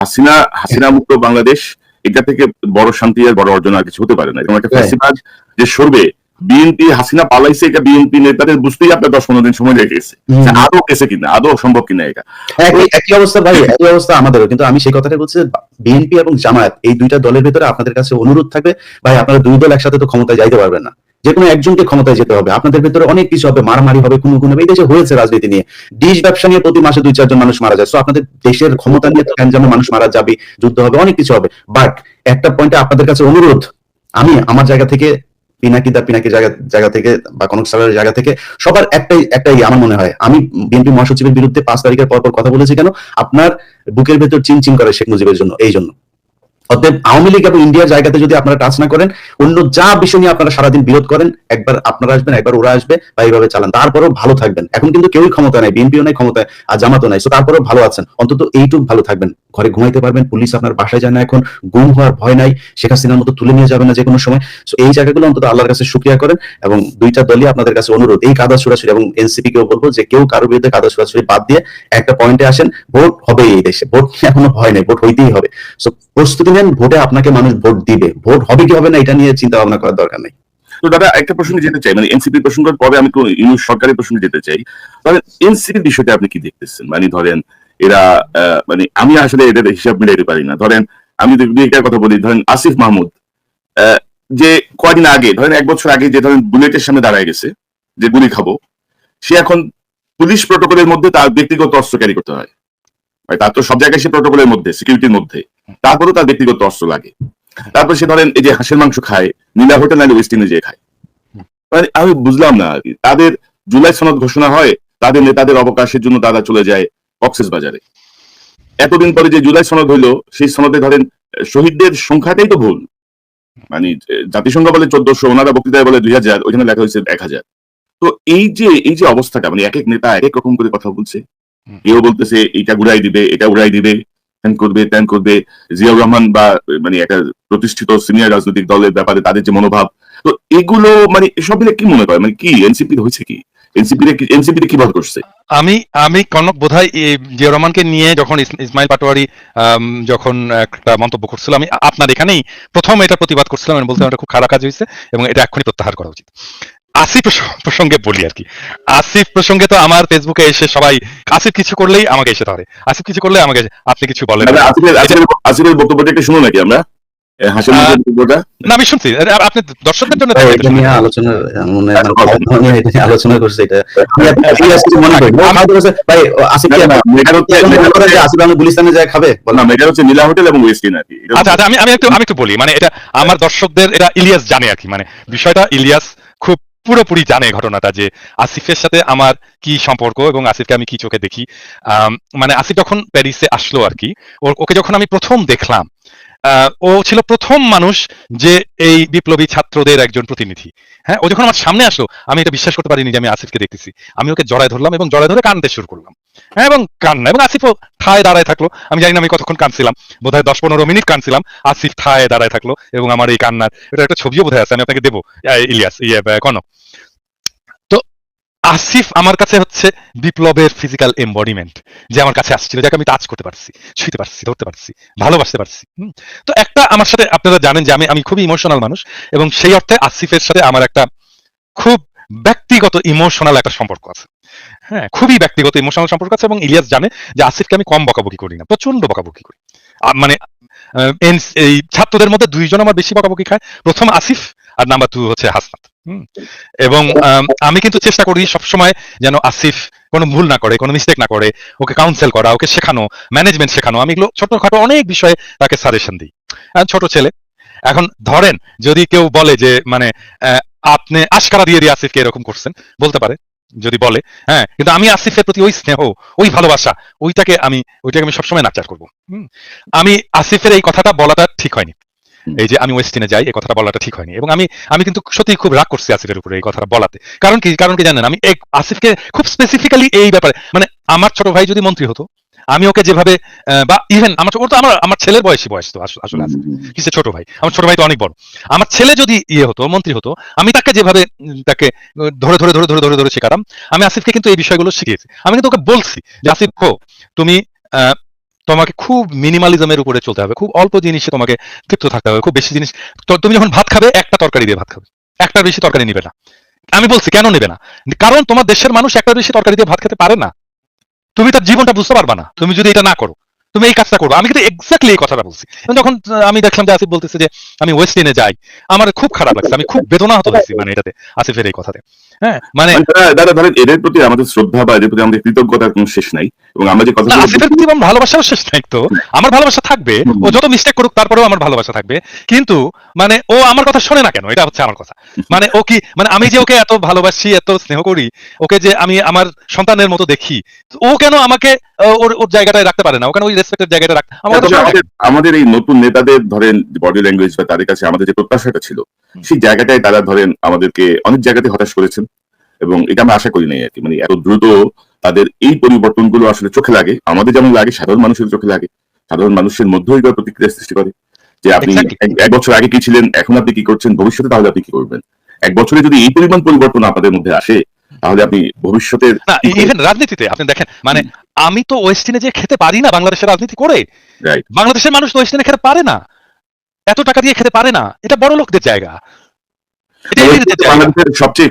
হাসিনা হাসিনা মুক্ত বাংলাদেশ এটা থেকে বড় শান্তি আর বড় অর্জন আর কিছু হতে পারে না। এরকম একটা. যে সরবে বিএনপি হাসিনা পালাইছে এটা বিএনপি নেতাদের বুঝতেই আপনার দশ পনেরো দিন সময় লেগে গেছে। আদৌ কেসে কিনা আদৌ সম্ভব কিনা এটা? একই একই অবস্থা ভাই একই অবস্থা আমাদেরও। কিন্তু আমি সেই কথাটা বলছি বিএনপি এবং জামায়াত এই দুইটা দলের ভিতরে আপনাদের কাছে অনুরোধ থাকবে। ভাই আপনারা দুই দল একসাথে তো ক্ষমতায় যাইতে পারবেন না। যে কোনো একজনকে ক্ষমতায় যেতে হবে। আপনাদের ভিতরে অনেক কিছু হবে, মারামারি হবে কোনো কোনো এই দেশে হয়েছে রাজনীতি নিয়ে। ডিশ ব্যবসা নিয়ে প্রতি মাসে দুই, চারজন মানুষ মারা যায়। তো আপনাদের দেশের ক্ষমতা নিয়ে তো গ্যাঞ্জামে মানুষ মারা যাবে যুদ্ধ হবে, অনেক কিছু হবে। বাট একটা পয়েন্টে আপনাদের কাছে অনুরোধ। আমি আমার জায়গা থেকে পিনাকি দা পিনাকি জায়গা জায়গা থেকে বা কনক সারের জায়গা থেকে, সবার একটাই একটাই আমার মনে হয়। আমি বিএনপি মহাসচিবের বিরুদ্ধে পাঁচ তারিখের পর পর কথা বলেছি কেন? আপনার বুকের ভেতর চিন চিন করে শেখ মুজিবের জন্য, এই জন্য। অতএব আওয়ামী লীগ এবং ইন্ডিয়ার জায়গাতে যদি আপনারা টাচ না করেন, অন্য যা বিষয় নিয়ে আপনারা সারাদিন বিরোধ করেন, একবার আপনারা আসবেন, একবার ওরা আসবে বা এইভাবে চালান। তারপরেও ভালো থাকবেন। এখন কিন্তু কেউই ক্ষমতা নাই, বিএনপিও নাই, ক্ষমতায় আর জামাতও নাই। তারপরেও ভালো আছেন। অন্তত এইটুক ভালো থাকবেন। ঘরে ঘুমাইতে পারবেন, পুলিশ আপনার বাসায় যায় না এখন, গুম হওয়ার ভয় নাই, শেখ হাসিনার মতো তুলে নিয়ে যাবে না যে কোনো সময়। তো এই জায়গাগুলো অন্তত আল্লাহর কাছে শুক্রিয়া করেন এবং দুইটা দলই আপনাদের কাছে অনুরোধ। এই কাদা ছুড়াছুড়ি এবং এনসিপি কেও বলব যে কেউ কারোর বিরুদ্ধে কাদা ছুড়াছুড়ি বাদ দিয়ে একটা পয়েন্টে আসেন, ভোট হবে এই দেশে। ভোট এখনও ভয় নেই, ভোট হইতেই হবে। সো প্রস্তুতি নেন ভোটে আপনাকে মানুষ ভোট দিবে। ভোট হবে কি হবে না, এটা নিয়ে চিন্তা ভাবনা করার দরকার নেই। তো দাদা, একটা প্রসঙ্গে যেতে চাই। মানে এনসিপি প্রসঙ্গের পরে আমি ইউনুস সরকারের প্রসঙ্গে যেতে চাই। ধরেন এনসিপির বিষয়টা আপনি কি দেখতেছেন? মানে ধরেন, এরা মানে আমি আসলে এদের হিসাব মিলাইতে পারি না। ধরেন, আমি যদি একটা কথা বলি, ধরেন আসিফ মাহমুদ যে কয়দিন আগে, ধরেন এক বছর আগে যে ধরেন বুলেটের সামনে দাঁড়ায় গেছে, যে গুলি খাব, সে এখন পুলিশ প্রটোকলের মধ্যে তার ব্যক্তিগত অস্ত্র ক্যারি করতে হয়। মানে তার তো সব জায়গায় সে প্রটোকলের মধ্যে সিকিউরিটির মধ্যে। তারপরেও তার ব্যক্তিগত অস্ত্র লাগে। তারপর সে ধরেন এই যে হাঁসের মাংস খায় নীলা হোটেল নাইলে ওয়েস্ট ইন্ডিজে খায়। মানে আমি বুঝলাম না আর কি। তাদের জুলাই সনদ ঘোষণা হয় তাদের নেতাদের অবকাশের জন্য তারা চলে যায় কক্সেস বাজারে। এতদিন পরে যে জুলাই সনদ হইল সেই সনদে ধরেন শহীদদের সংখ্যাটাই তো ভুল। মানে জাতিসংঘ বলে চোদ্দশো ওনারা বক্তৃতায় বলে দুই হাজার ওইখানে লেখা হয়েছে এক হাজার। তো এই যে এই যে অবস্থাটা মানে এক এক নেতা এক এক রকম করে কথা বলছে। কেউ বলতেছে এটা উড়াই দিবে এটা উড়াই দিবে। ত্যান করবে ত্যান করবে জিয়াউর রহমান বা মানে একটা প্রতিষ্ঠিত সিনিয়র রাজনৈতিক দলের ব্যাপারে তাদের যে মনোভাব, তো এগুলো মানে এসব মিলে কি মনে করে মানে কি এনসিপি হয়েছে কি? আমি আমি কনক বোধহয় জিয়া রহমানকে নিয়ে যখন ইস- ইসমাইল পাটোয়ারি যখন একটা মন্তব্য করছিল, আমি আপনার এখানেই প্রথম এটা প্রতিবাদ করছিলাম, আমি বলছিলাম এটা খুব খারাপ কাজ হয়েছে এবং এটা এক্ষুনি প্রত্যাহার করা উচিত। আসিফ প্রসঙ্গে বলি আর কি। আসিফ প্রসঙ্গে তো আমার ফেসবুকে এসে সবাই আসিফ কিছু করলেই আমাকে এসে ধরে। আসিফ কিছু করলে আমাকে আপনি কিছু বলেন। আসিফের বক্তব্যটা একটু শুনুন নাকি আমরা? না আমি শুনছি। এটা আপনি দর্শকদের জন্য তো তাই এটা নিয়ে আলোচনা আচ্ছা, আলোচনা করছে এটা। ভাই আসিফ আসিফ আমি গুলিস্তানে যায় খাবে? না এটা হচ্ছে নীলা হোটেল এবং ওয়েস্ট আর কি আচ্ছা আচ্ছা আমি আমি একটু আমি একটু বলি মানে এটা আমার দর্শকদের এটা ইলিয়াস জানে আর কি মানে বিষয়টা ইলিয়াস পুরোপুরি জানে ঘটনাটা যে আসিফের সাথে আমার কি সম্পর্ক এবং আসিফকে আমি কি চোখে দেখি। মানে আসিফ যখন প্যারিসে আসলো আর কি ওকে যখন আমি প্রথম দেখলাম ও ছিল প্রথম মানুষ যে এই বিপ্লবী ছাত্রদের একজন প্রতিনিধি। হ্যাঁ ও যখন আমার সামনে আসলো, আমি এটা বিশ্বাস করতে পারিনি যে আমি আসিফকে দেখতেছি। আমি ওকে জড়ায় ধরলাম এবং জড়ায় ধরে কানতে শুরু করলাম। হ্যাঁ এবং কান্না, এবং আসিফও ঠায় দাঁড়ায় থাকল। আমি জানি না আমি কতক্ষণ কানছিলাম বোধহয় দশ পনেরো মিনিট কানছিলাম আসিফ ঠায় দাঁড়ায় থাকল এবং আমার এই কান্নার এটা একটা ছবিও বোধহয় আছে, আমি আপনাকে দেবো। ইলিয়াস ইয়ে কনক। আসিফ আমার কাছে হচ্ছে বিপ্লবের ফিজিক্যাল এম্বডিমেন্ট যে আমার কাছে আসছিল, যাকে আমি টাচ করতে পারছি ছুঁতে পারছি, ধরতে পারছি, ভালোবাসতে পারছি। তো একটা আমার সাথে আপনারা জানেন যে আমি আমি খুবই ইমোশনাল মানুষ এবং সেই অর্থে আসিফের সাথে আমার একটা খুব ব্যক্তিগত ইমোশনাল একটা সম্পর্ক আছে। হ্যাঁ খুবই ব্যক্তিগত ইমোশনাল সম্পর্ক আছে এবং ইলিয়াস জানে যে আসিফকে আমি কম বকাবকি করি না প্রচণ্ড বকাবকি করি। মানে এই ছাত্রদের মধ্যে দুইজন আমার বেশি বকাবকি খায়। প্রথম আসিফ আর নাম্বার টু হচ্ছে হাসনাত। এবং আমি কিন্তু চেষ্টা করি সবসময় যেন আসিফ কোনো ভুল না করে, কোনো মিস্টেক না করে, ওকে কাউন্সেল করা, ওকে শেখানো ম্যানেজমেন্ট শেখানো। আমি এগুলো ছোটখাটো অনেক বিষয়ে তাকে সাজেশন দিই। ছোট ছেলে। এখন ধরেন যদি কেউ বলে যে মানে আপনি আশকারা দিয়ে দিয়ে আসিফকে এরকম করছেন, বলতে পারে। যদি বলে হ্যাঁ কিন্তু আমি আসিফের প্রতি ওই স্নেহ ওই ভালোবাসা ওইটাকে আমি ওইটাকে আমি সবসময় নাচার করব। হুম। আমি আসিফের এই কথাটা বলাটা ঠিক হয়নি। এই যে আমি ওয়েস্টিনে যাই এই কথাটা বলাটা ঠিক হয়নি। এবং আমি আমি কিন্তু সত্যি খুব রাগ করছি আসিফের উপরে এই কথাটা বলাতে। কারণ কি কারণ কি জানেন আমি আসিফকে খুব স্পেসিফিক্যালি এই ব্যাপারে মানে আমার ছোট ভাই যদি মন্ত্রী হতো আমি ওকে যেভাবে আহ, বা ইভেন আমার ওর তো আমার আমার ছেলের বয়সী বয়স তো আস- আসলে আসিফ কিসে ছোট ভাই? আমার ছোট ভাই তো অনেক বড়। আমার ছেলে যদি ইয়ে হতো মন্ত্রী হতো আমি তাকে যেভাবে তাকে ধরে ধরে ধরে ধরে ধরে ধরে শেখাতাম আমি আসিফকে কিন্তু এই বিষয়গুলো শিখিয়েছি। আমি কিন্তু ওকে বলছি যে আসিফ হো তুমি আহ, তোমাকে খুব মিনিমালিজমের উপরে চলতে হবে খুব অল্প জিনিসে তোমাকে তৃপ্ত থাকতে হবে খুব বেশি জিনিস তুমি যখন ভাত খাবে একটা তরকারি দিয়ে ভাত খাবে। একটার বেশি তরকারি নিবে না। আমি বলছি কেন নেবে না? কারণ তোমার দেশের মানুষ একটা বেশি তরকারি দিয়ে ভাত খেতে পারে না। তুমি তার জীবনটা বুঝতে পারবা না। তুমি যদি এটা না করো, তুমি এই কাজটা করব। আমি কিন্তু এক্স্যাক্টলি এই কথাটা বলছি। যখন আমি দেখলাম যে আসিফ বলতেছে যে, আমি ওয়েস্ট ইন্ডে যাই। আমার খুব খারাপ লাগছে। আমি খুব বেদনাহত হয়েছি মানে এটাতে, আসিফের এই কথাতে। হ্যাঁ মানে মানে তারা ধরেন এদের প্রতি আমাদের শ্রদ্ধা বা এদের প্রতি আমাদের কৃতজ্ঞতার কোনো শেষ নাই এবং আমরা যে কথা আসিফের প্রতি আমার ভালোবাসাও শেষ নাই তো। আমার ভালোবাসা থাকবে। ও যত মিস্টেক করুক তারপরেও আমার ভালোবাসা থাকবে। কিন্তু মানে ও আমার কথা শোনে না কেন? এটা হচ্ছে আমার কথা। মানে ও কি মানে আমি যে ওকে এত ভালোবাসি এত স্নেহ করি ওকে যে আমি আমার সন্তানের মতো দেখি ও কেন আমাকে ওর ওর জায়গাটায় রাখতে পারে না? ও কেন ওই রেসপেক্টের জায়গাটা রাখতে আমাদের এই নতুন নেতাদের ধরেন বডি ল্যাঙ্গুয়েজ বা তাদের কাছে আমাদের যে প্রত্যাশাটা ছিল সেই জায়গাটায় তারা ধরেন আমাদেরকে অনেক জায়গাতে হতাশ করেছেন। এবং এটা আমরা আশা করি নাই আর কি। মানে এত দ্রুত তাদের এই পরিবর্তনগুলো আসলে চোখে লাগে আমাদের যেমন লাগে সাধারণ মানুষের চোখে লাগে। সাধারণ মানুষের মধ্যেও এগুলো প্রতিক্রিয়া সৃষ্টি করে যে আপনি এক- বছর আগে কি ছিলেন এখন আপনি কি করছেন ভবিষ্যতে তাহলে আপনি কি করবেন? এক বছরে যদি এই পরিমাণ পরিবর্তন আপনাদের মধ্যে আসে তাহলে আপনি ভবিষ্যতের রাজনীতিতে আপনি দেখেন মানে আমি তো ওয়েস্টিনে যে খেতে পারি না বাংলাদেশের রাজনীতি করে। বাংলাদেশের মানুষ তো ওয়েস্টিনে খেতে পারে না। এত টাকা দিয়ে খেতে পারে না। এটা বড় লোকদের জায়গা এটা এলিটদের জায়গা। বাংলাদেশের সবচেয়ে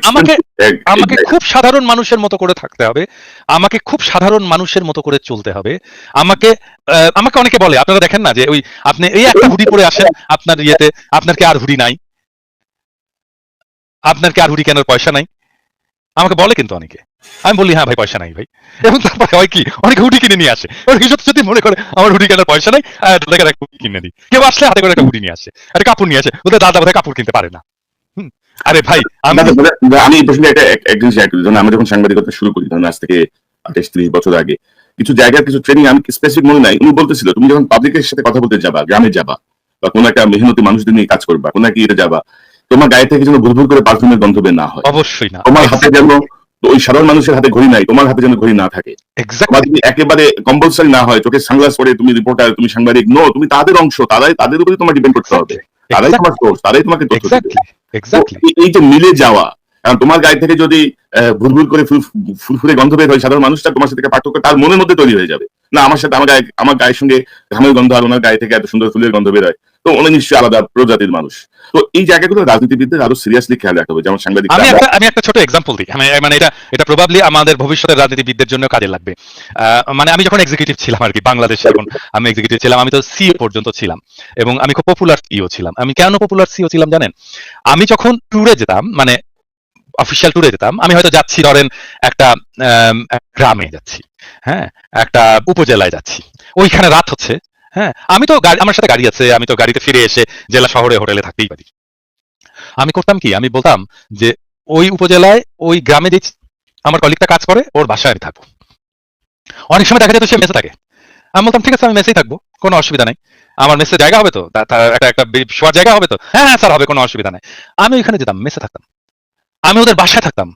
আমাকে আমাকে খুব সাধারণ মানুষের মতো করে থাকতে হবে। আমাকে খুব সাধারণ মানুষের মতো করে চলতে হবে। আমাকে আমাকে অনেকে বলে আপনারা দেখেন না যে ওই আপনি এই একটা হুডি পরে আসেন আপনার ইয়েতে আপনার কি আর হুডি নাই? আপনার কি আর হুডি কেনার পয়সা নাই? আমাকে বলে কিন্তু অনেকে। আমি বলি হ্যাঁ ভাই পয়সা নাই ভাই। এবং তারপরে হয় কি অনেকে হুডি কিনে নিয়ে আসে। অনেকে সত্যি সত্যি মনে করে আমার হুডি কেনার পয়সা নাই একটা হুডি কিনে দিই। কেউ আসলে হাতে করে একটা হুডি নিয়ে আসে। একটা কাপড় নিয়ে আসে। ওদের দাদা বোধহয় কাপড় কিনতে পারে না। আরে ভাই আমি না, না, না, আমি এই প্রসঙ্গে একটা এক- এক জিনিস করি। আমরা যখন সাংবাদিকতা শুরু করি ধরুন আজ থেকে আঠাশ ত্রিশ বছর আগে কিছু জায়গার কিছু ট্রেনিং আমি স্পেসিফিক মনে নাই। উনি বলতেছিল তুমি যখন পাবলিকের সাথে কথা বলতে যাবা গ্রামে যাবা বা কোন একটা মেহনতি মানুষদের নিয়ে কাজ করবা কোন একটা ইয়ে যাবা তোমার গায়ে থেকে যেন ভুল ভুল করে পারফিউমের গন্ধ বের না হয়। অবশ্যই না। তোমার হাতে যেন ওই সাধারণ মানুষের হাতে ঘড়ি নাই তোমার হাতে যেন ঘড়ি না থাকে। একেবারে কম্পালসারি না হয় চোখে সানগ্লাস পরে তুমি রিপোর্টার তুমি সাংবাদিক নো তুমি তাদের অংশ তারাই তাদের উপরে তোমার ডিপেন্ড করতে হবে। তারাই তোমার সোর্স তারাই তোমাকে তথ্য এই- যে মিলে যাওয়া কারণ তোমার গায়ে থেকে যদি আহ, ভুল করে ফুল ফুরফুরে গন্ধ বের হয় সাধারণ মানুষটা তোমার সাথে পার্থক্য তার মনের মধ্যে তৈরি হয়ে যাবে। না আমার সাথে আমার গায়ে আমার গায়ের সঙ্গে ঘামের গন্ধ আর ওনার গায়ে থেকে এত সুন্দর ফুলের গন্ধ বের হয়। তো উনি নিশ্চয়ই আলাদা প্রজাতির মানুষ। তো এই জায়গাগুলো রাজনীতিবিদদের আরও সিরিয়াসলি খেয়াল রাখতে হবে যেমন সাংবাদিক আমি একটা আমি একটা ছোট এক্সাম্পল দিই। মানে এটা এটা প্রবাবলি আমাদের ভবিষ্যতের রাজনীতিবিদদের জন্য কাজে লাগবে। মানে আমি যখন এক্সিকিউটিভ ছিলাম আর কি বাংলাদেশে যখন আমি এক্সিকিউটিভ ছিলাম আমি তো সিও পর্যন্ত ছিলাম। এবং আমি খুব পপুলার সিও ছিলাম। আমি কেন পপুলার সিও ছিলাম জানেন? আমি যখন ট্যুরে যেতাম মানে অফিসিয়াল ট্যুরে যেতাম আমি হয়তো যাচ্ছি ধরেন একটা গ্রামে যাচ্ছি হ্যাঁ? একটা উপজেলায় যাচ্ছি। ওইখানে রাত হচ্ছে হ্যাঁ আমি তো গাড়ি, আমার সাথে গাড়ি আছে, আমি তো গাড়িতে ফিরে এসে জেলা শহরে, হোটেলে থাকতেই পারি। আমি করতাম কি? আমি বলতাম যে, ওই উপজেলায়, ওই গ্রামে যে আমার কলিগটা কাজ করে, ওর বাসায় আমি থাকব। অনেক সময় দেখা যেত সে মেসে থাকে। আমি বলতাম, ঠিক আছে, আমি মেসেই থাকব, কোনো অসুবিধা নেই। আমার মেসে জায়গা হবে তো? একটা একটা শোয়ার জায়গা হবে তো? হ্যাঁ হ্যাঁ স্যার, হবে, কোনো অসুবিধা নেই। আমি ওইখানে যেতাম, মেসে থাকতাম। আমি ওদের বাসায় থাকতাম।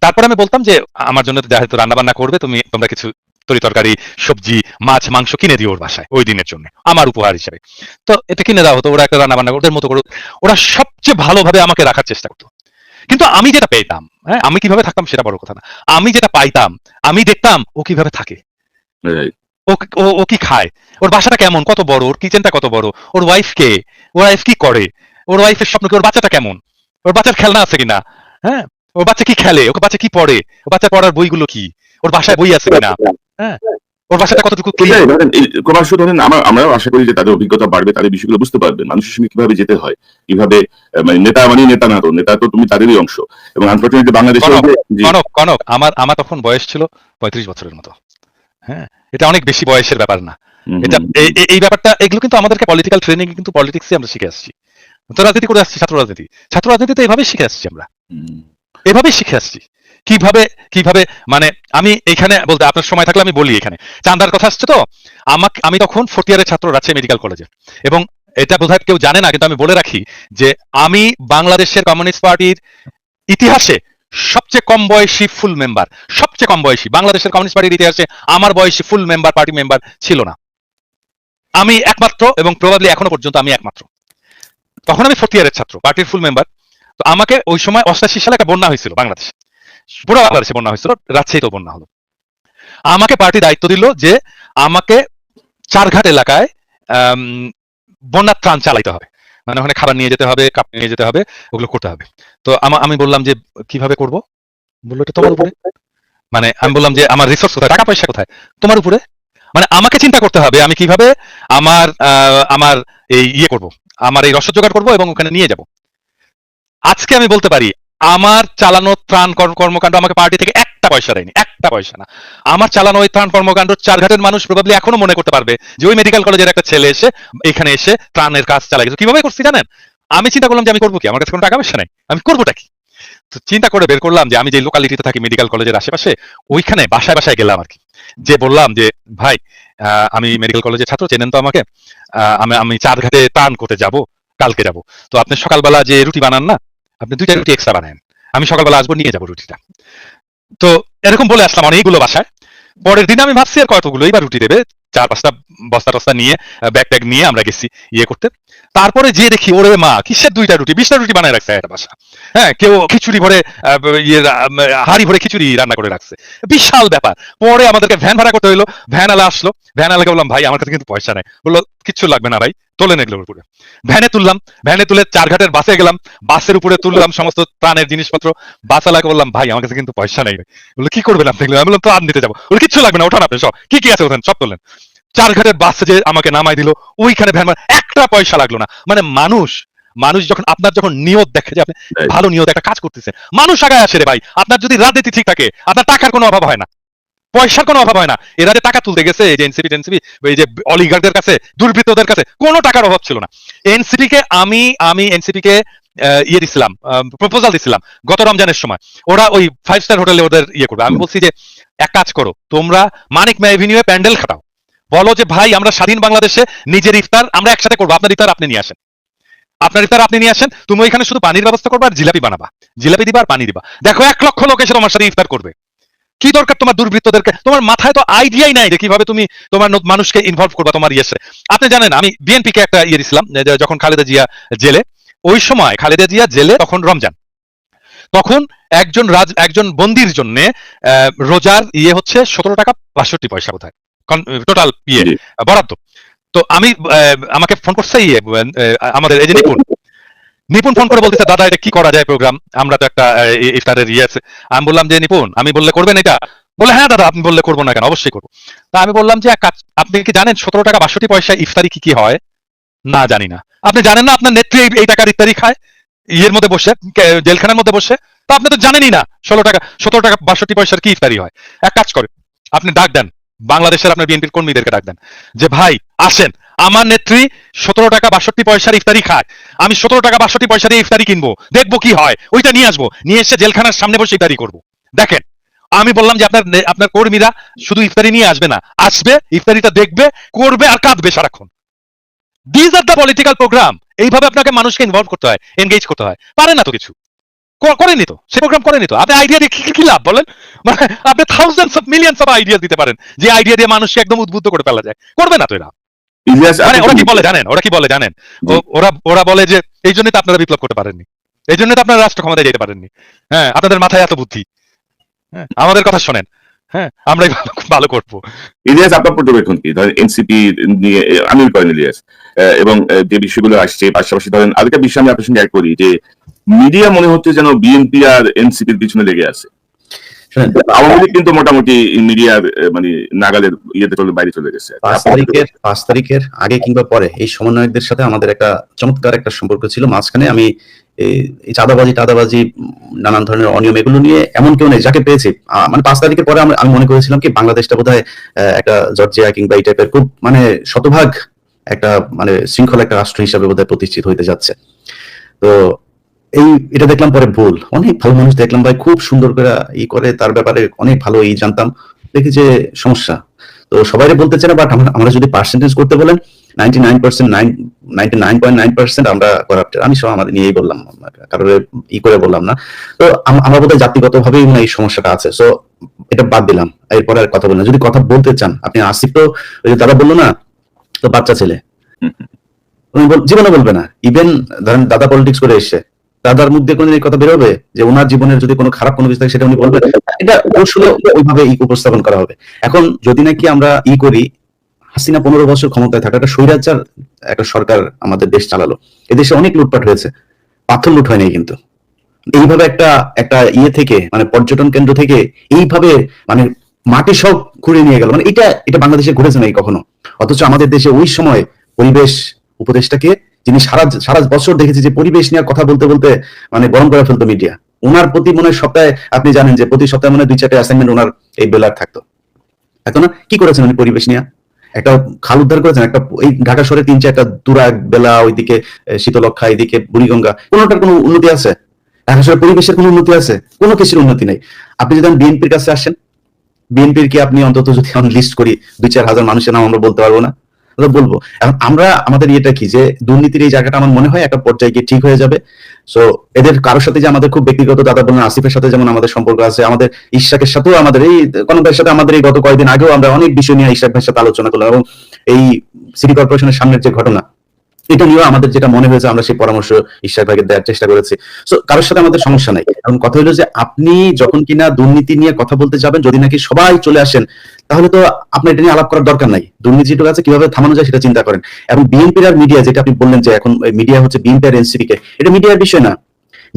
তারপর আমি বলতাম যে, আমার জন্য যেহেতু রান্না বান্না করবে, তুমি, তোমরা কিছু তরি তরকারি সবজি মাছ মাংস কিনে দিও ওর বাসায় ওই দিনের জন্য আমার উপহার হিসেবে। তো এটা কিনে দেওয়া হতো ওরা একটা রান্না বান্না ওদের মতো করে ওরা সবচেয়ে ভালোভাবে আমাকে রাখার চেষ্টা করতো। কিন্তু আমি যেটা পেতাম হ্যাঁ আমি কীভাবে থাকতাম সেটা বড় কথা না। আমি যেটা পাইতাম আমি দেখতাম ও কীভাবে থাকে। ও ও ও কি খায়? ওর বাসাটা কেমন? কত বড়? ওর কিচেনটা কত বড়? ওর ওয়াইফ কে? ওর ওয়াইফ কি করে? ওর ওয়াইফের স্বপ্ন কি? ওর বাচ্চাটা কেমন? ওর বাচ্চার খেলনা আছে কিনা? হ্যাঁ? ওর বাচ্চা কি খেলে? ওকে বাচ্চা কি পড়ে? ওর বাচ্চা পড়ার বইগুলো কি? ওর বাসায় বই আছে কিনা? ওর বাসাটা কতটুকু? ধরেন আমরা আমরাও আশা করি যে তাদের অভিজ্ঞতা বাড়বে তাদের বিষয়গুলো বুঝতে পারবে মানুষের সঙ্গে কীভাবে যেতে হয় কীভাবে মানে নেতা মানে নেতা না তো নেতা তো তুমি তাদেরই অংশ। এবং আনফর্চুনেটলি বাংলাদেশে কনক, কনক আমার আমার তখন বয়স ছিল পঁয়ত্রিশ বছরের মতো। হ্যাঁ এটা অনেক বেশি বয়সের ব্যাপার না। এটা এই- ব্যাপারটা এগুলো কিন্তু আমাদেরকে পলিটিক্যাল ট্রেনিং কিন্তু পলিটিক্সে আমরা শিখে আসছি। তো রাজনীতি করে আসছি ছাত্র রাজনীতি। ছাত্র রাজনীতিতে এইভাবেই শিখে আসছি আমরা। এভাবেই শিখে আসছি। কীভাবে কীভাবে মানে আমি এখানে বলতে আপনার সময় থাকলে আমি বলি এখানে। চান্দার কথা আসছে তো? আমাকে, আমি তখন ফোর্থ ইয়ারের ছাত্র, রাজশাহী মেডিকেল কলেজে এবং এটা বোধহয় কেউ জানে না, কিন্তু আমি বলে রাখি যে আমি বাংলাদেশের কমিউনিস্ট পার্টির ইতিহাসে সবচেয়ে কম বয়সী ফুল মেম্বার সবচেয়ে কম বয়সী, বাংলাদেশের কমিউনিস্ট পার্টির ইতিহাসে আমার বয়সী ফুল মেম্বার পার্টি মেম্বার ছিল না। আমি একমাত্র এবং প্রবাবলি এখনও পর্যন্ত আমি একমাত্র। তখন আমি ফোর্থ ইয়ারের ছাত্র পার্টির ফুল মেম্বার তো আমাকে ওই সময় অষ্টাশি সালে একটা বন্যা হয়েছিল বাংলাদেশে। পুরো বাংলাদেশে বন্যা হয়েছিল, রাজশাহীতেও বন্যা হলো। আমাকে পার্টি দায়িত্ব দিল যে আমাকে চারঘাট এলাকায় বন্যার ত্রাণ চালাইতে হবে। মানে ওখানে খাবার নিয়ে যেতে হবে কাপ নিয়ে যেতে হবে, ওগুলো করতে হবে। তো আমি বললাম যে, কীভাবে করব? বলল, এটা তোমার উপরে। মানে আমি বললাম যে, আমার রিসোর্স কোথায়? টাকা পয়সা কোথায়? তোমার উপরে? মানে আমাকে চিন্তা করতে হবে, আমি কীভাবে আমার আমার এই ইয়ে করব, আমার এই রসদ জোগাড় করব এবং ওখানে নিয়ে যাব। আজকে আমি বলতে পারি আমার চালানো ত্রাণ কর্মকাণ্ড আমাকে পার্টি থেকে একটা পয়সা দেয়নি, একটা পয়সা না। আমার চালানো ওই ত্রাণ কর্মকাণ্ড চারঘাটের মানুষ প্রবাবলি এখনও মনে করতে পারবে যে ওই মেডিকেল কলেজের একটা ছেলে এসে, এখানে এসে ত্রাণের কাজ চালাই গেছে। কীভাবে করছি জানেন? আমি চিন্তা করলাম যে আমি করব কি? আমার কাছে কোনো টাকা পয়সা নাই। আমি করবোটা কি? তো চিন্তা করে বের করলাম যে আমি যে লোকালিটিতে থাকি মেডিকেল কলেজের আশেপাশে, ওইখানে বাসায় বাসায় গেলাম আর কি। যে বললাম যে, ভাই আমি মেডিকেল কলেজের ছাত্র, চেনেন তো আমাকে? আমি আমি চার ঘাটে ত্রাণ করতে যাব, কালকে যাব। তো আপনি সকালবেলা যে রুটি বানান না আপনি দুইটা রুটি এক্সট্রা বানান আমি সকালবেলা আসব, নিয়ে যাব রুটিটা। তো এরকম বলে আসলাম অনেকগুলো বাসায়। পরের দিন আমি ভাবছি আর কতগুলো, এবার রুটি দেবে। চার পাঁচটা বস্তা টস্তা নিয়ে ব্যাগ ট্যাগ নিয়ে আমরা গেছি ইয়ে করতে। তারপরে যে দেখি, ওরে মা, কিসের দুইটা রুটি? বিশটা রুটি বানায় রাখছে একটা বাসা। হ্যাঁ কেউ খিচুড়ি ভরে ইয়ে হাড়ি ভরে খিচুড়ি রান্না করে রাখছে। বিশাল ব্যাপার। পরে আমাদেরকে ভ্যান ভাড়া করতে হইল। ভ্যান আলা আসলো। ভ্যান আলাকে বললাম ভাই, আমার কাছে কিন্তু পয়সা নেই। বলল কিচ্ছু লাগবে না ভাই তোলেন এগুলোর উপরে। ভ্যানে তুললাম ভ্যানে তুলে চার ঘাটের বাসে গেলাম বাসের উপরে তুললাম সমস্ত ত্রাণের জিনিসপত্র। বাস আলাকে বললাম ভাই আমার কাছে কিন্তু পয়সা নেই বলল কি করবেন আপনি আমি বললাম ত্রাণ দিতে যাব। বলে কিচ্ছু লাগবে না ওঠান আপনি সব। কি কি আছে ওখানে? সব তোলেন। চার ঘাটের বাসে যে আমাকে নামাই দিল ওইখানে ভ্যান একটা পয়সা লাগল না। মানে মানুষ মানুষ যখন আপনার যখন নিয়ত দেখে যে আপনি ভালো নিয়ত একটা কাজ করতেছেন মানুষ আগায় আসে রে ভাই। আপনার যদি রাজনীতি ঠিক থাকে আপনার টাকার কোনো অভাব হয় না। পয়সার কোনো অভাব হয় না। এরা যে টাকা তুলতে গেছে যে এনসিপি টেনসিপি এই যে অলিগারদের কাছে, দুর্বৃত্তদের কাছে, কোনো টাকার অভাব ছিল না। এনসিপি কে আমি আমি এনসিপি কে ইয়ে দিছিলাম প্রপোজাল দিছিলাম গত রমজানের সময়। ওরা ওই ফাইভ স্টার হোটেলে ওদের ইয়ে করবে। আমি বলছি যে, এক কাজ করো, তোমরা মানিক প্যান্ডেল খাটাও। বলো যে, ভাই, আমরা স্বাধীন বাংলাদেশে নিজের ইফতার, আমরা একসাথে করব। আপনার ইফতার আপনি নিয়ে আসেন। আপনার ইফতার আপনি নিয়ে আসেন, তুমি ওইখানে শুধু পানির ব্যবস্থা করবে আর জিলাপি বানাবা। জিলাপি দিবা আর পানি দিবা। দেখো, এক লক্ষ লোক এসে তোমার সাথে ইফতার করবে। কি দরকার তোমার দুর্বৃত্তদেরকে? তোমার মাথায় তো আইডিয়াই নাই। যে কীভাবে তুমি তোমার মানুষকে ইনভলভ করবা তোমার ইয়েসে আপনি জানেন আমি বিএনপি কে একটা ইয়ে দিছিলাম যখন খালেদা জিয়া জেলে ওই সময় খালেদা জিয়া জেলে তখন রমজান। তখন একজন রাজ একজন বন্দির জন্য রোজার ইয়ে হচ্ছে সতেরো টাকা বাষট্টি পয়সা কোথায় টোটাল ইয়ে বরাদ্দ। তো আমি আমাকে ফোন করছে ইয়ে আমাদের যে নিপুণ ফোন করে বলতেছে, দাদা, এটা কি করা যায় প্রোগ্রাম আমরা তো একটা ইফতারের ইয়ে আছে। আমি বললাম যে, নিপুণ, আমি বললে করবেন এটা? বলে হ্যাঁ দাদা, আপনি বললে করব না কেন? অবশ্যই করব। তা আমি বললাম যে আপনি কি জানেন সতেরো টাকা বাষট্টি পয়সা ইফতারি কি কি হয়? না, জানি না। আপনি জানেন না, আপনার নেত্রী এই- এই টাকার ইফতারি খায়? ইয়ের মধ্যে বসে জেলখানার মধ্যে বসে? তা আপনি তো জানেনই না, ষোলো টাকা, সতেরো টাকা বাষট্টি পয়সার কি ইফতারি হয়? এক কাজ করে আপনি ডাক দেন বাংলাদেশের আপনার বিএনপির কর্মীদেরকে ডাক দেন। যে, ভাই, আসেন। আমার নেত্রী সতেরো টাকা বাষট্টি পয়সার ইফতারি খায়। আমি সতেরো টাকা বাষট্টি পয়সা দিয়ে ইফতারি কিনবো। দেখব কি হয়। ওইটা নিয়ে আসব। নিয়ে এসে জেলখানার সামনে বসে ইফতারি করব। দেখেন, আমি বললাম যে, আপনার আপনার কর্মীরা শুধু ইফতারি নিয়ে আসবে না। আসবে, ইফতারিটা দেখবে, করবে আর কাঁদবে সারাক্ষণ। These are the political program এইভাবে আপনাকে মানুষকে ইনভলভ করতে হয় এনগেজ করতে হয়। পারে না তো কিছু। করেনি তো সে প্রোগ্রাম করেনি তো। আপনি আইডিয়া দিয়ে কি- কি- লাভ বলেন? মানে আপনি thousands of millions of idea দিতে পারেন যে আইডিয়া দিয়ে মানুষকে একদম উদ্বুদ্ধ করে ফেলা যায়। করবে না তো এরা। মানে ওরা কি বলে জানেন? ওরা কি বলে জানেন? ওরা ওরা বলে যে এই জন্যই তো আপনারা বিপ্লব করতে পারেননি। এই জন্যই তো আপনারা রাষ্ট্র ক্ষমতায় যেতে পারেননি। হ্যাঁ আপনাদের মাথায় এত বুদ্ধি। হ্যাঁ আমাদের কথা শোনেন। হ্যাঁ আমরাই ভালো করব। ইলিয়াস আপনার পর্যবেক্ষণ কি? ধরেন এনসিপি নিয়ে আমির করেন ইলিয়াস। এবং যে বিষয়গুলো আসছে পাশাপাশি ধরেন আরেকটা বিষয় আমি আপনার সঙ্গে এক করি যে মিডিয়া মনে হচ্ছে যেন বিএনপি আর এনসিপির পিছনে লেগে আছে। আওয়ামী লীগ কিন্তু মোটামুটি মিডিয়ার মানে নাগালের ইয়েতে চলে বাইরে চলে গেছে। পাঁচ তারিখের পাঁচ তারিখের আগে কিংবা পরে এই সমন্বয়কদের সাথে আমাদের একটা চমৎকার একটা সম্পর্ক ছিল। মাঝখানে আমি এই- চাঁদাবাজি টাদাবাজি নানান ধরনের অনিয়ম এগুলো নিয়ে এমন কেউ নেই যাকে পেয়েছি। মানে পাঁচ তারিখের পরে আমি আমি মনে করেছিলাম কি বাংলাদেশটা বোধহয় আহ, একটা জর্জিয়া কিংবা এই টাইপের খুব মানে শতভাগ একটা মানে শৃঙ্খলা একটা রাষ্ট্র হিসাবে বোধহয় প্রতিষ্ঠিত হইতে যাচ্ছে। তো এই এটা দেখলাম পরে ভুল। অনেক ভালো মানুষ দেখলাম ভাই খুব সুন্দর করে ই করে তার ব্যাপারে অনেক ভালো ই জানতাম। দেখি যে সমস্যা। তো সবাই বলতে চাই না বাট আমরা যদি পার্সেন্টেজ করতে বলেন ninety nine percent nine ninety nine point nine percent আমরা করাপ্টেড আমি সব আমাদের নিয়েই বললাম কারোর ই করে বললাম না। তো আম- আমরা বোধহয় জাতিগত ভাবেই এই সমস্যাটা আছে। সো এটা বাদ দিলাম। এরপরে আর কথা বললাম যদি কথা বলতে চান আপনি আসিফ তো ওই যে দাদা বলল না তো বাচ্চা ছেলে। জীবনে বলবে না। ইভেন ধরেন দাদা পলিটিক্স করে এসছে। দাদার মুখ দিয়ে কোনদিন এই কথা বেরোবে? যে ওনার জীবনের যদি কোনো খারাপ কোনো কিছু থাকে, সেটা উনি বলবেন এটা কৌশলে ওইভাবে ই উপস্থাপন করা হবে। এখন যদি নাকি আমরা ই করি, হাসিনা পনেরো বছর ক্ষমতায় থাকা একটা স্বৈরাচার একটা সরকার আমাদের দেশ চালালো। এদেশে অনেক লুটপাট হয়েছে। পাথর লুট হয়নি কিন্তু। এইভাবে একটা একটা ইয়ে থেকে মানে পর্যটন কেন্দ্র থেকে এইভাবে মানে মাটি সব ঘুরে নিয়ে গেল। মানে এটা এটা বাংলাদেশে ঘুরেছে নাই কখনো। অথচ আমাদের দেশে ওই সময় পরিবেশ উপদেষ্টাকে যিনি সারা সারা বছর দেখেছি যে পরিবেশ নিয়ে কথা বলতে বলতে মানে গরম করে ফেলতো মিডিয়া ওনার প্রতি মনে সপ্তাহে আপনি জানেন যে প্রতি সপ্তাহে মনে দুই চারটে অ্যাসাইনমেন্ট ওনার এই বেলার থাকতো। এখন কি করেছেন উনি পরিবেশ নিয়ে? একটা খাল উদ্ধার করেছেন? একটা এই ঢাকা শহরে তিন চারটা তুরাগ বেলা ওইদিকে শীতলক্ষা এইদিকে বুড়িগঙ্গা, কোনোটার কোনো উন্নতি আছে? ঢাকা শহরের পরিবেশের কোনো উন্নতি আছে? কোনো কিছুর উন্নতি নেই। আপনি যদি বিএনপির কাছে আসেন, বিএনপির কি আপনি অন্তত যদি আমি লিস্ট করি, দুই চার হাজার মানুষের নাম আমরা বলতে পারব না? আমরা বলব। এখন আমরা, আমাদের ইয়েটা কি? যে দুর্নীতির এই জায়গাটা আমার মনে হয় একটা পর্যায়ে গিয়ে ঠিক হয়ে যাবে। সো এদের কারোর সাথে যে আমাদের খুব ব্যক্তিগত দাদা বলেন আসিফের সাথে যেমন আমাদের সম্পর্ক আছে, আমাদের ইশাকের সাথেও আমাদের এই কোনো ভাইয়ের সাথে আমাদের এই গত কয়েকদিন আগেও আমরা অনেক বিষয় নিয়ে ইশাক ভাইয়ের সাথে আলোচনা করলাম এবং এই সিটি কর্পোরেশনের সামনের যে ঘটনা এটা নিয়েও আমাদের যেটা মনে হয়েছে, আমরা সেই পরামর্শ ইশাক ভাইকে দেওয়ার চেষ্টা করেছি। সো কারোর সাথে আমাদের সমস্যা নাই। এখন কথা হলো যে, আপনি যখন কিনা দুর্নীতি নিয়ে কথা বলতে যাবেন, যদি নাকি সবাই চলে আসেন, তাহলে তো আপনার এটা নিয়ে আলাপ করার দরকার নাই। দুর্নীতিটুকু আছে, কীভাবে থামানো যায় সেটা চিন্তা করেন। এবং বিএনপির আর মিডিয়া, যেটা আপনি বললেন যে এখন মিডিয়া হচ্ছে বিএনপি আর এনসিপি কে, এটা মিডিয়ার বিষয় না।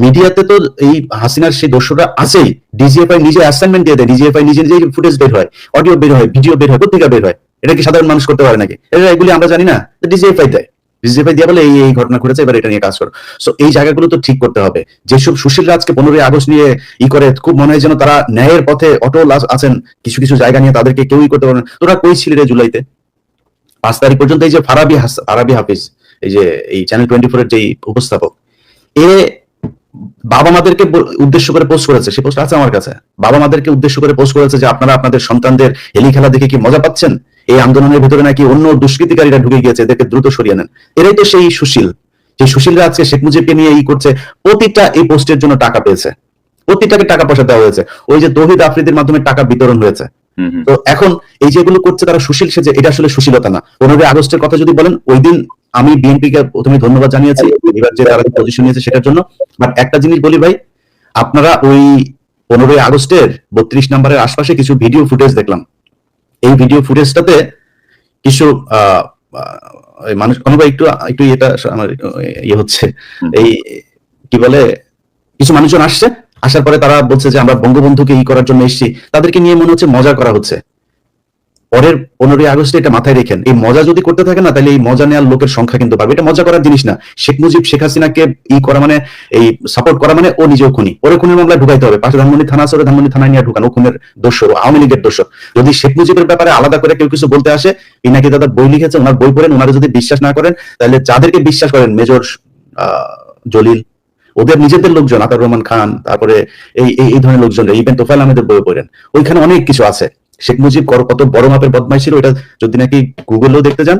মিডিয়াতে তো এই হাসিনার সেই দোষরা আছেই। ডিজিএফআই নিজে অ্যাসাইনমেন্ট দিয়ে দেয়। ডিজিএফআই নিজে নিজে ফুটেজ বের হয়। অডিও বের হয় ভিডিও বের হয়, পত্রিকা বের হয়। এটা কি সাধারণ মানুষ করতে পারে নাকি? এটা এগুলি আমরা জানি না। ডিজিএফআই দেয়। ডিজিএফআই দিয়ে বলে এই এই ঘটনা ঘটেছে, এবার এটা নিয়ে কাজ করো। সো এই জায়গাগুলো তো ঠিক করতে হবে। যেসব সুশীল রাজকে পনেরোই আগস্ট নিয়ে ই করে, খুব মনে হয় যেন তারা ন্যায়ের পথে অটল আছ- আছেন। কিছু কিছু জায়গা নিয়ে তাদেরকে কেউই করতে পারে না। তোরা কই ছিলি রে জুলাইতে? পাঁচ তারিখ পর্যন্ত এই যে ফারাবি ফারাবি হাফিজ, এই যে, এই চ্যানেল টোয়েন্টি ফোর এর যে উপস্থাপক, এ বাবা মাদেরকে উদ্দেশ্য করে পোস্ট করেছে। সে পোস্ট আছে আমার কাছে। বাবা মাদেরকে উদ্দেশ্য করে পোস্ট করেছে যে আপনারা আপনাদের সন্তানদের হেলি খেলা দেখে কি মজা পাচ্ছেন? এই আন্দোলনের ভিতরে নাকি অন্য দুষ্কৃতিকারীরা ঢুকে গিয়েছে এদেরকে দ্রুত সরিয়ে নেন। এরাই তো সেই সুশীল। যে সুশীলরা আজকে শেখ মুজিবকে নিয়ে ই করছে প্রতিটা এই পোস্টের জন্য টাকা পেয়েছে। প্রতিটাকে টাকা পয়সা দেওয়া হয়েছে। ওই যে তহিদ আফ্রিদির মাধ্যমে টাকা বিতরণ হয়েছে। তো এখন এই যেগুলো করছে তারা সুশীল সেজে এটা আসলে সুশীলতা না। পনেরোই আগস্টের কথা যদি বলেন ওই দিন আমি বিএনপি কে প্রথমে ধন্যবাদ জানিয়েছি এবার যে তারা পজিশন নিয়েছে সেটার জন্য। বাট একটা জিনিস বলি ভাই আপনারা ওই পনেরোই আগস্টের বত্রিশ নম্বরের আশপাশে কিছু ভিডিও ফুটেজ দেখলাম। এই ভিডিও ফুটেজটাতে কিছু মানুষ কোনো একটু একটু এটা আমার ইয়ে হচ্ছে। এই কি বলে কিছু মানুষজন আসছে আসার পরে তারা বলছে যে আমরা বঙ্গবন্ধুকে ই করার জন্য এসেছি। তাদেরকে নিয়ে মনে হচ্ছে মজা করা হচ্ছে। পরের পনেরোই আগস্টে এটা মাথায় রেখেন। এই মজা যদি করতে থাকে না, তাহলে এই মজা নেওয়ার লোকের সংখ্যা কিন্তু বাড়বে। এটা মজা করার জিনিস না। শেখ মুজিব, শেখ হাসিনাকে ই করা মানে এই সাপোর্ট করা মানে ও নিজেও খুনি। ওরে খুনের মামলায় ঢুকাইতে হবে। পাশে ধানমন্ডি থানা আছে ধানমন্ডি থানায় নিয়ে ঢুকানো। খুনের দোষর আওয়ামী লীগের দোষর। যদি শেখ মুজিবের ব্যাপারে আলাদা করে কেউ কিছু বলতে আসে ইনাকি দাদা বই লিখেছে, ওনার বই পড়েন, ওনারা যদি বিশ্বাস না করেন, তাহলে যাদেরকে বিশ্বাস করেন, মেজর জলিল, ওদের নিজেদের লোকজন আতার রহমান খান, তারপরে এই, এই- এই ধরনের লোকজন ইভেন তোফাইল আহমেদের বই পড়েন। ওইখানে অনেক কিছু আছে। শেখ মুজিব কত বড় মাপের বদমাই ছিল, এটা যদি নাকি গুগলেও দেখতে যান।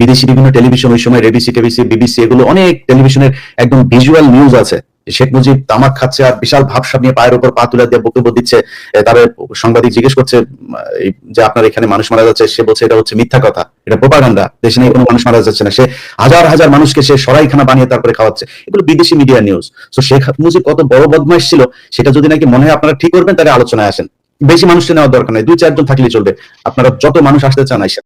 বিদেশি বিভিন্ন টেলিভিশন ওই সময় রেবিসি টেবিসি, বিবিসি এগুলো অনেক টেলিভিশনের একদম ভিজুয়াল নিউজ আছে। শেখ মুজিব তামাক খাচ্ছে আর বিশাল ভাবসাব নিয়ে পায়ের উপর পা তুলে দিয়ে বক্তব্য দিচ্ছে। তার সাংবাদিক জিজ্ঞেস করছে যে আপনার এখানে মানুষ মারা যাচ্ছে, সে বলছে এটা হচ্ছে মিথ্যা কথা। এটা প্রোপাগান্ডা দেশে নেই কোনো মানুষ মারা যাচ্ছে না। সে হাজার হাজার মানুষকে সে সরাইখানা বানিয়ে তারপরে খাওয়াচ্ছে। এগুলো বিদেশি মিডিয়া নিউজ তো শেখ মুজিব কত বড় বদমাইশ ছিল, সেটা যদি নাকি মনে হয় আপনারা ঠিক করবেন, তাহলে আলোচনায় আসেন। বেশি মানুষকে নেওয়ার দরকার নাই। দুই চারজন থাকলেই চলবে। আপনারা যত মানুষ আসতে চান আইসেন